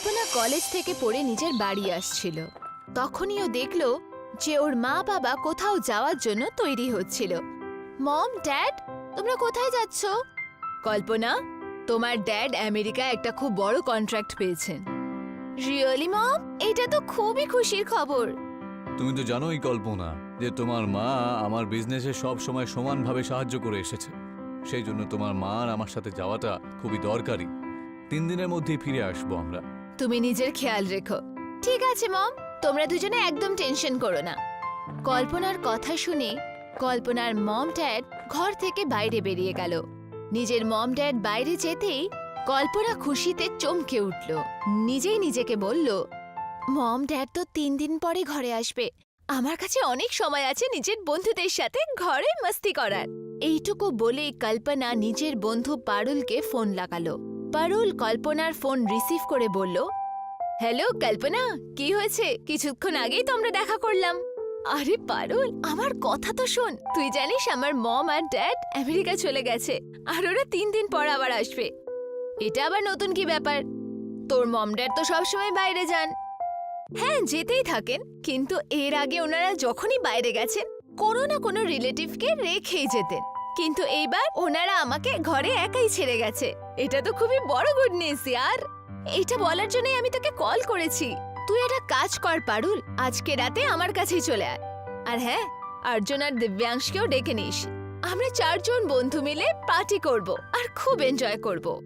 কল্পনা college থেকে পড়ে নিজের বাড়ি আসছিল। তখনই ও দেখল যে ওর মা বাবা কোথাও যাওয়ার জন্য তৈরি হচ্ছিল। মম, ড্যাড, তোমরা কোথায় যাচ্ছ? কল্পনা, তোমার ড্যাড আমেরিকায় একটা খুব বড় কন্ট্রাক্ট পেয়েছেন। Really, mom? এটা তো খুবই খুশির খবর। তুমি তো জানোই, কল্পনা, যে তোমার মা আমার বিজনেসে সব সময় সমানভাবে সাহায্য করে এসেছে। সেই জন্য তোমার মা আর আমার সাথে যাওয়াটা খুবই দরকারি। তিন দিনের মধ্যেই ফিরে আসব আমরা। তুমি নিজের খেয়াল রেখো। ঠিক আছে, মম। তোমরা দুজনে একদম টেনশন করো না। কল্পনার কথা শুনে কল্পনার মম ড্যাড ঘর থেকে বাইরে বেরিয়ে গেল। নিজের মম ড্যাড বাইরে যেতেই কল্পনা খুশিতে চমকে উঠল। নিজেই নিজেকে বলল, মম ড্যাড তো তিন দিন পরে ঘরে আসবে। আমার কাছে অনেক সময় আছে নিজের বন্ধুদের সাথে ঘরে মস্তি করার। এইটুকু বলে কল্পনা নিজের বন্ধু পারুলকে ফোন লাগালো। পারুল কল্পনার ফোন রিসিভ করে বলল, হ্যালো, কল্পনা, কি হয়েছে? কিছুক্ষণ আগেই তো আমরা দেখা করলাম। আরে পারুল আমার কথা তো শোন। তুই জানিস আমার মম আর ড্যাড আমেরিকা চলে গেছে, আর ওরা তিন দিন পর আবার আসবে। এটা আবার নতুন কি ব্যাপার? তোর মম ড্যাড তো সবসময় বাইরে যান। হ্যাঁ যেতেই থাকেন, কিন্তু এর আগে ওনারা যখনই বাইরে গেছেন, কোনো না কোনো রিলেটিভকে রেখেই যেতেন। কিন্তু এইবার ওনারা আমাকে ঘরে একাই ছেড়ে গেছে। এটা তো খুবই বড় গুড নিউজ ইয়ার। এটা বলার জন্যই আমি তোকে কল করেছি। তুই একটা কাজ কর, পারুল। আজকে রাতে আমার কাছেই চলে আয়। আর হ্যাঁ অর্জুন আর দিব্যাংশকেও ডেকে নিস। আমরা চারজন বন্ধু মিলে পার্টি করব আর খুব এনজয় করব।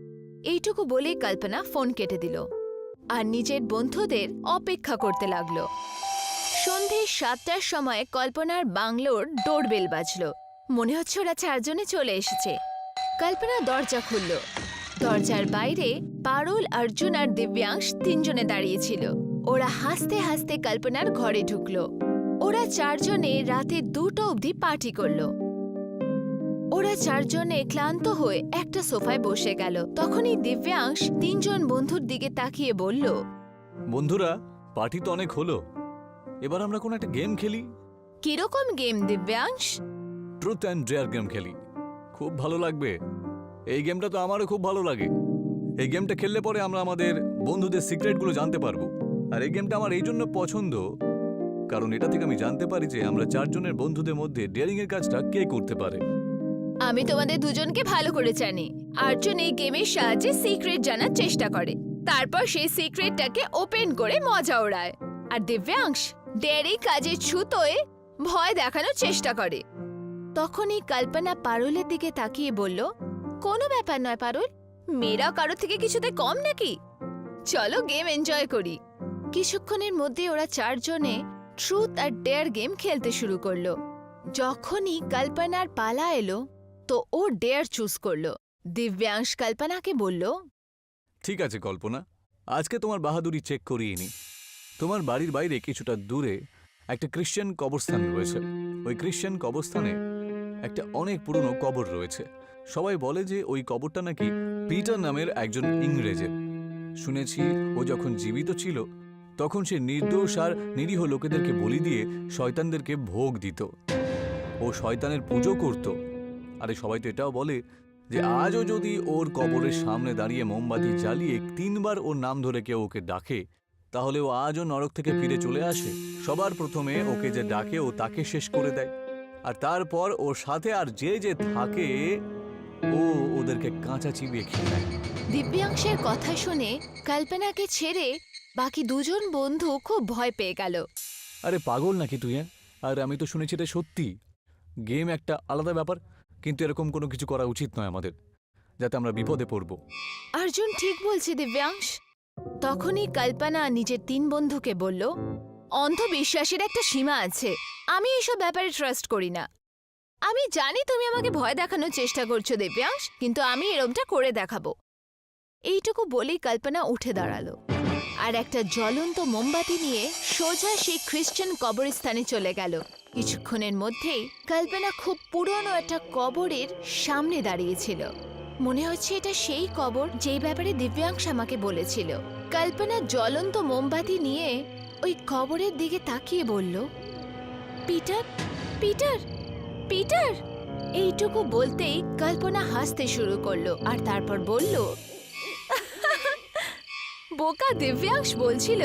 এইটুকু বলেই কল্পনা ফোন কেটে দিল। আর নিজের বন্ধুদের অপেক্ষা করতে লাগল। সন্ধে সাতটার সময় কল্পনার বাংলোর ডোরবেল বাজলো। মনে হচ্ছে ওরা চারজনে চলে এসেছে। কল্পনা দরজা খুলল। দরজার বাইরে পারুল অর্জুন আর দিব্যাংশ তিনজনে দাঁড়িয়েছিল। ওরা হাসতে হাসতে কল্পনার ঘরে ঢুকলো। ওরা চারজনে রাতে দুটো অবধি পার্টি করল। ওরা চারজনে ক্লান্ত হয়ে একটা সোফায় বসে গেল। তখনই দিব্যাংশ তিনজন বন্ধুর দিকে তাকিয়ে বলল বন্ধুরা পার্টি তো অনেক হলো। এবার আমরা কোনো একটা গেম খেলি। কীরকম game Divyansh? Truth and dare game খেলি। খুব ভালো লাগবে। এই গেমটা তো আমারও খুব ভালো লাগে। এই গেমটা খেললে পরে আমরা আমাদের বন্ধুদের সিক্রেটগুলো জানতে পারব। আর এই গেমটা আমার এই জন্য পছন্দ, কারণ এটা থেকে আমি জানতে পারি যে আমরা চারজনের বন্ধুদের মধ্যে ডেয়ারিং এর কাজটা কে করতে পারে। আমি তোমাদের দুজনকে ভালো করে জানি। আর্জুন এই গেমের সাহায্যে সিক্রেট জানার চেষ্টা করে। তারপর সেই সিক্রেটটাকে ওপেন করে মজা ওড়ায়। আর দিব্যাংশ ডেয়ারি কাজের ছুতোয় ভয় দেখানোর চেষ্টা করে। তখনই কল্পনা পারুলের দিকে তাকিয়ে বলল, কোনো ব্যাপার নয় পারুল মেয়েরা কারও থেকে কিছুতে কম নাকি? চলো গেম এনজয় করি। কিছুক্ষণের মধ্যে ওরা চারজনে ট্রুথ আর ডেয়ার গেম খেলতে শুরু করল। যখনই কল্পনার পালা এলো, তো ও ডেয়ার চুজ করল। দিব্যাংশ কল্পনাকে বলল, ঠিক আছে কল্পনা, আজকে তোমার বাহাদুরি চেক করিয়ে নি। তোমার বাড়ির বাইরে কিছুটা দূরে একটা খ্রিশ্চান কবরস্থান রয়েছে। ওই খ্রিশ্চান কবরস্থানে একটা অনেক পুরনো কবর রয়েছে। সবাই বলে যে ওই কবরটা নাকি পিটার নামের একজন ইংরেজের। শুনেছি ও যখন জীবিত ছিল, তখন সে নির্দোষ আর নিরীহ লোকেদেরকে বলি দিয়ে শয়তানদেরকে ভোগ দিত। ও শয়তানের পুজো করত। আরে সবাই তো এটাও বলে যে আজও যদি ওর কবরের সামনে দাঁড়িয়ে মোমবাতি জ্বালিয়ে তিনবার ওর নাম ধরে কেউ ওকে ডাকে, তাহলে ও আজও নরক থেকে ফিরে চলে আসে। সবার প্রথমে ওকে যে ডাকে ও তাকে শেষ করে দেয়। আর তারপর ওর সাথে আর যে যে থাকে ও ওদেরকে কাঁচা চিবিয়ে খেয়ে নেয়। দিব্যাংশের কথা শুনে কল্পনাকে ছেড়ে বাকি দুজন বন্ধু খুব ভয় পেয়ে গেল। আরে পাগল নাকি তুই হ্যাঁ? আর আমি তো শুনেছি এটা সত্যি। গেম একটা আলাদা ব্যাপার কিন্তু এরকম কোনো কিছু করা উচিত নয় আমাদের যাতে আমরা বিপদে পড়ব। অর্জুন ঠিক বলছে দিব্যাংশ। তখনই কল্পনা নিজের তিন বন্ধুকে বলল অন্ধবিশ্বাসের একটা সীমা আছে। আমি এসব ব্যাপারে ট্রাস্ট করি না। আমি জানি তুমি আমাকে ভয় দেখানোর চেষ্টা করছ, দিব্যাংশ, কিন্তু আমি এরমটা করে দেখাবো। এইটুকু বলেই কল্পনা উঠে দাঁড়াল। আর একটা জ্বলন্ত মোমবাতি নিয়ে সোজা সেই খ্রিস্টান কবরস্থানে চলে গেল। কিছুক্ষণের মধ্যেই কল্পনা খুব পুরনো একটা কবরের সামনে দাঁড়িয়েছিল। মনে হচ্ছে এটা সেই কবর যেই ব্যাপারে দিব্যাংশ আমাকে বলেছিল। কল্পনা জ্বলন্ত মোমবাতি নিয়ে ওই কবরের দিকে তাকিয়ে বলল পিটার পিটার পিটার। এইটুকু বলতেই কল্পনা হাসতে শুরু করল আর তারপর বলল, বোকা দিব্যাংশ বলছিল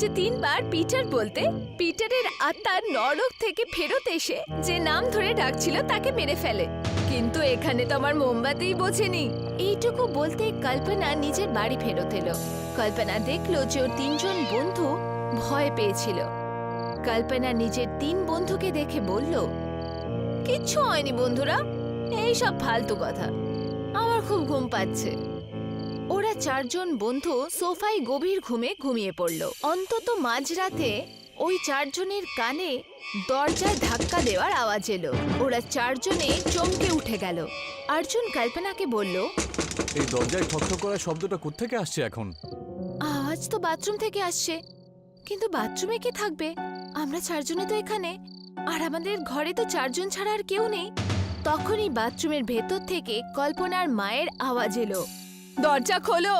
যে তিনবার পিটার বলতে পিটারের আত্মা নরক থেকে ফেরত এসে যে নাম ধরে ডাকছিল তাকে মেরে ফেলে। কিন্তু এখানে তো আমার মোমবাতিই বোঝেনি। এইটুকু বলতে কল্পনা নিজের বাড়ি ফেরত এলো। কল্পনা দেখল যে ওর তিনজন বন্ধু ভয় পেয়েছিল। কল্পনা নিজের তিন বন্ধুকে দেখে বলল কিচ্ছু হয়নি বন্ধুরা এই সব ফালতু কথা। আমার খুব ঘুম পাচ্ছে। ওরা চারজন বন্ধু সোফায় গভীর ঘুমে ঘুমিয়ে পড়ল। অন্তত মাঝরাতে ওই চারজনের কানে দরজায় ধাক্কা দেওয়ার আওয়াজ এলো। ওরা চারজনে চমকে উঠে গেল। অর্জুন কল্পনাকে বলল এই দরজায় ঠকঠক করার শব্দটা কোত্থেকে আসছে এখন? আওয়াজ তো বাথরুম থেকে আসছে। কিন্তু বাথরুমে কে থাকবে? আমরা চারজনে তো এখানে, আর আমাদের ঘরে তো চারজন ছাড়া আর কেউ নেই। তখনই বাথরুমের ভেতর থেকে কল্পনার মায়ের আওয়াজ এলো। দরজা খোলো,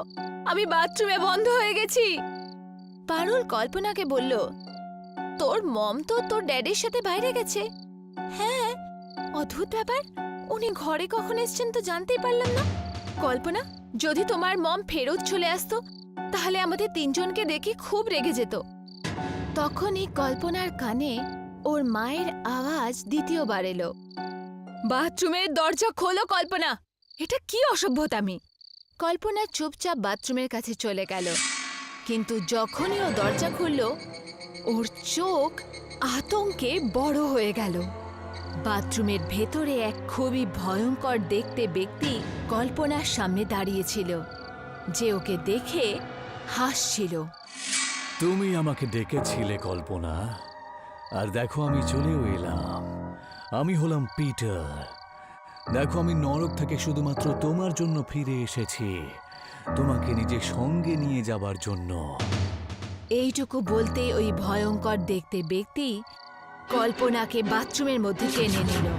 আমি বাথরুমে বন্ধ হয়ে গেছি। পারুল কল্পনাকে বলল, তোর মম তো তোর ড্যাডির সাথে বাইরে গেছে। হ্যাঁ অদ্ভুত ব্যাপার, উনি ঘরে কখন এসছেন তো জানতেই পারলাম না। কল্পনা, যদি তোমার মম ফেরত চলে আসতো, তাহলে আমাদের তিনজনকে দেখে খুব রেগে যেত। তখনই কল্পনার কানে ওর মায়ের আওয়াজ দ্বিতীয়বার এলো। বাথরুমের দরজা খোলো, কল্পনা! এটা কি অসভ্যতামি? কল্পনা চুপচাপ বাথরুমের কাছে চলে গেল। কিন্তু যখনই ও দরজা খুলল, ওর চোখ আতঙ্কে বড় হয়ে গেল। বাথরুমের ভেতরে এক খুবই ভয়ঙ্কর দেখতে ব্যক্তি কল্পনার সামনে দাঁড়িয়েছিল যে ওকে দেখে হাসছিল। তুমি আমাকে ডেকেছিলে, কল্পনা। আর দেখো, আমি চলেও এলাম। আমি হলাম পিটার। দেখো, আমি নরক থেকে শুধুমাত্র তোমার জন্য ফিরে এসেছি। তোমাকে নিজের সঙ্গে নিয়ে যাবার জন্য। এইটুকু বলতে ওই ভয়ঙ্কর দেখতে ব্যক্তি কল্পনাকে বাথরুমের মধ্যে টেনে নিল।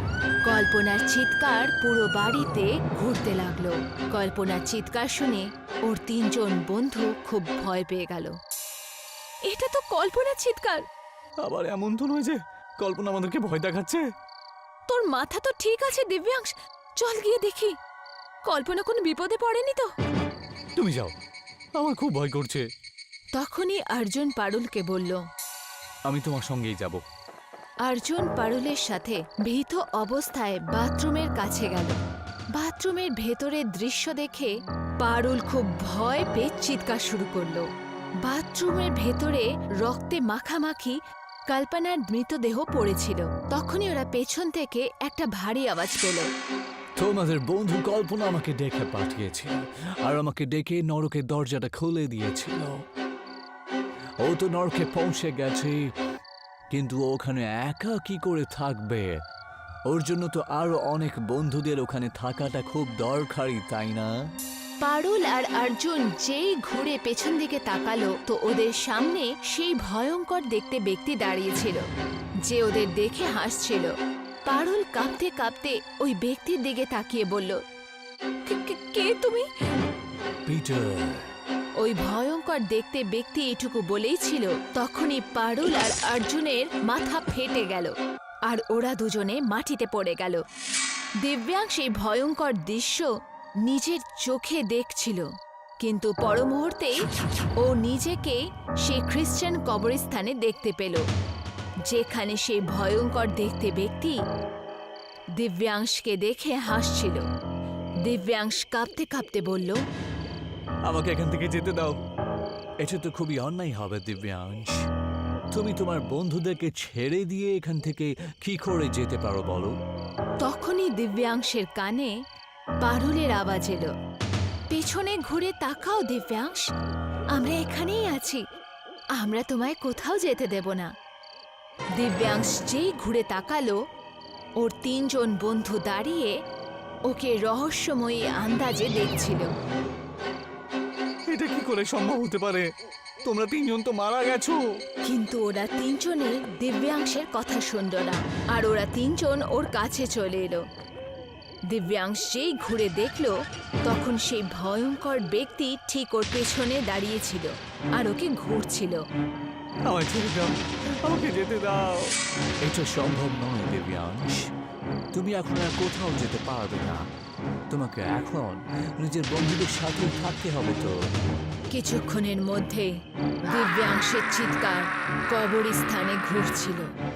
কল্পনার চিৎকার পুরো বাড়িতে ঘুরতে লাগল। কল্পনার চিৎকার শুনে ওর তিনজন বন্ধু খুব ভয় পেয়ে গেল। এটা তো কল্পনার চিৎকার আবার এমন তো নয় যে কল্পনা আমাদেরকে ভয় দেখাচ্ছে? তোর মাথা তো ঠিক আছে দিব্যাংশ। চল গিয়ে দেখি। কল্পনা কোনো বিপদে পড়েনি তো? তুমি যাও। আমার খুব ভয় করছে। তখনই অর্জুন পারুলকে বলল আমি তোমার সঙ্গেই যাব। অর্জুন পারুলের সাথে ভীত অবস্থায় বাথরুমের কাছে গেল। বাথরুমের ভেতরের দৃশ্য দেখে পারুল খুব ভয় পেয়ে চিৎকার শুরু করল। বাথরুমের ভেতরে রক্তে মাখামাখি কল্পনার মৃতদেহ পড়েছিল। তখনই ওরা পেছন থেকে একটা ভারী আওয়াজ পেল। তোমাদের বন্ধু কল্পনা আমাকে ডেকে পাঠিয়েছিল আর আমাকে ডেকে নরকের দরজাটা খুলে দিয়েছিল। ও তো নরকে পৌঁছে গেছে, কিন্তু ওখানে একা কি করে থাকবে? ওর জন্য তো আরও অনেক বন্ধুদের ওখানে থাকাটা খুব দরকারি তাই না? পারুল আর অর্জুন যেই ঘুরে পেছন দিকে তাকালো তো ওদের সামনে সেই ভয়ঙ্কর দেখতে ব্যক্তি দাঁড়িয়েছিল যে ওদের দেখে হাসছিল। পারুল কাঁপতে কাঁপতে ওই ব্যক্তির দিকে তাকিয়ে বলল "কে- তুমি? পিটার ওই ভয়ঙ্কর দেখতে ব্যক্তি এটুকু বলেই ছিল তখনই পারুল আর অর্জুনের মাথা ফেটে গেল আর ওরা দুজনে মাটিতে পড়ে গেল। দিব্যাংশ সেই ভয়ঙ্কর দৃশ্য নিজের চোখে দেখছিল কিন্তু পর মুহূর্তেই ও নিজেকে সে খ্রিস্টান কবরস্থানে দেখতে পেল যেখানে সেই ভয়ঙ্কর দেখতে ব্যক্তি দিব্যাংশকে দেখে হাসছিল। দিব্যাংশ কাঁপতে কাঁপতে বলল আমাকে এখান থেকে যেতে দাও। এটা তো খুবই অন্যায় হবে দিব্যাংশ। তুমি তোমার বন্ধুদেরকে ছেড়ে দিয়ে এখান থেকে কি করে যেতে পারো বলো? তখনই দিব্যাংশের কানে পারুলের আওয়াজ এলো। পেছনে ঘুরে তাকাও দিব্যাংশ। আমরা এখানেই আছি। আমরা তোমায় কোথাও যেতে দেব না। দিব্যাংশ যেই ঘুরে তাকালো ওর তিনজন বন্ধু দাঁড়িয়ে ওকে রহস্যময়ী আন্দাজে দেখছিল। এটা কি করে সম্ভব হতে পারে? তোমরা তিনজন তো মারা গেছো। কিন্তু ওরা তিনজনে দিব্যাংশের কথা শুনল না। আর ওরা তিনজন ওর কাছে চলে এলো। দিব্যাংশ যেই ঘুরে দেখল তখন সেই ভয়ঙ্কর ব্যক্তি ঠিক ওর পেছনে দাঁড়িয়েছিল আর ওকে ঘুরছিল। আমায় ছেড়ে দাও আমাকে যেতে দাও। এটা সম্ভব নয় দিব্যাংশ। তুমি এখন আর কোথাও যেতে পারবে না। তোমাকে এখন নিজের বন্ধুদের সাথে থাকতে হবে তো। কিছুক্ষণের মধ্যে দিব্যাংশের চিৎকার কবরস্থানে ঘুরছিল।